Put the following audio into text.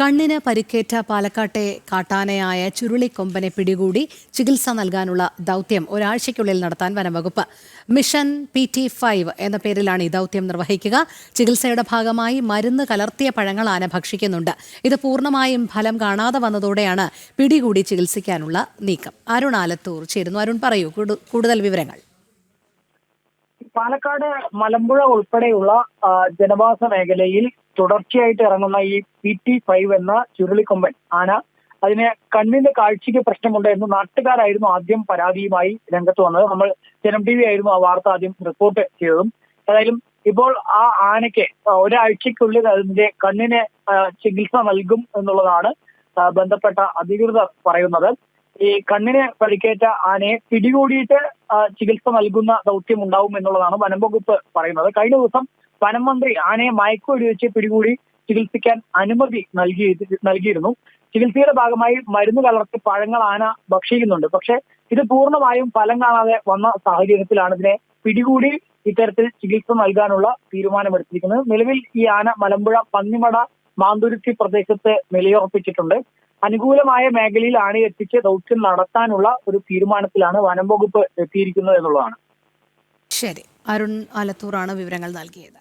കണ്ണിന് പരിക്കേറ്റ പാലക്കാട്ടെ കാട്ടാനയായ ചുരുളിക്കൊമ്പനെ പിടികൂടി ചികിത്സ നൽകാനുള്ള ദൗത്യം ഒരാഴ്ചയ്ക്കുള്ളിൽ നടത്താൻ വനംവകുപ്പ്. മിഷൻ പി ടി ഫൈവ് എന്ന പേരിലാണ് ഈ ദൗത്യം നിർവഹിക്കുക. ചികിത്സയുടെ ഭാഗമായി മരുന്ന് കലർത്തിയ പഴങ്ങൾ ആന ഭക്ഷിക്കുന്നുണ്ട്. ഇത് പൂർണമായും ഫലം കാണാതെ വന്നതോടെയാണ് പിടികൂടി ചികിത്സിക്കാനുള്ള നീക്കം. അരുൺ ആലത്തൂർ ചേരുന്നു. അരുൺ പറയൂ കൂടുതൽ വിവരങ്ങൾ. പാലക്കാട് മലമ്പുഴ ഉൾപ്പെടെയുള്ള ജനവാസ മേഖലയിൽ തുടർച്ചയായിട്ട് ഇറങ്ങുന്ന ഈ പി ടി ഫൈവ് എന്ന ചുരുളിക്കൊമ്പൻ ആന അതിന് കണ്ണിന്റെ കാഴ്ചയ്ക്ക് പ്രശ്നമുണ്ട് എന്ന് നാട്ടുകാരായിരുന്നു ആദ്യം പരാതിയുമായി രംഗത്ത് വന്നത്. നമ്മൾ ജനം ടി വി ആയിരുന്നു ആ വാർത്ത ആദ്യം റിപ്പോർട്ട് ചെയ്തതും. ഏതായാലും ഇപ്പോൾ ആ ആനയ്ക്ക് ഒരാഴ്ചക്കുള്ളിൽ അതിന്റെ കണ്ണിന് ചികിത്സ നൽകും എന്നുള്ളതാണ് ബന്ധപ്പെട്ട അധികൃതർ പറയുന്നത്. ഈ കണ്ണിന് പരിക്കേറ്റ ആനയെ പിടികൂടിയിട്ട് ചികിത്സ നൽകുന്ന ദൗത്യം ഉണ്ടാവും എന്നുള്ളതാണ് വനം വകുപ്പ് പറയുന്നത്. കഴിഞ്ഞ ദിവസം വനം മന്ത്രി ആനയെ മയക്കുവെടി വെച്ച് പിടികൂടി ചികിത്സിക്കാൻ അനുമതി നൽകി നൽകിയിരുന്നു. ചികിത്സയുടെ ഭാഗമായി മരുന്ന് കലർത്തി പഴങ്ങൾ ആന ഭക്ഷിക്കുന്നുണ്ട്. പക്ഷെ ഇത് പൂർണമായും ഫലം കാണാതെ വന്ന സാഹചര്യത്തിലാണ് ഇതിനെ പിടികൂടി ഇത്തരത്തിൽ ചികിത്സ നൽകാനുള്ള തീരുമാനമെടുത്തിരിക്കുന്നത്. നിലവിൽ ഈ ആന മലമ്പുഴ പന്നിമട മാന്തുരുത്തി പ്രദേശത്ത് നിലയുറപ്പിച്ചിട്ടുണ്ട്. അനുകൂലമായ മേഖലയിൽ ആനയെ എത്തിച്ച് ദൗത്യം നടത്താനുള്ള ഒരു തീരുമാനത്തിലാണ് വനം വകുപ്പ് എത്തിയിരിക്കുന്നത് എന്നുള്ളതാണ്. ശരി. അരുൺ ആലത്തൂറാണ് വിവരങ്ങൾ നൽകിയത്.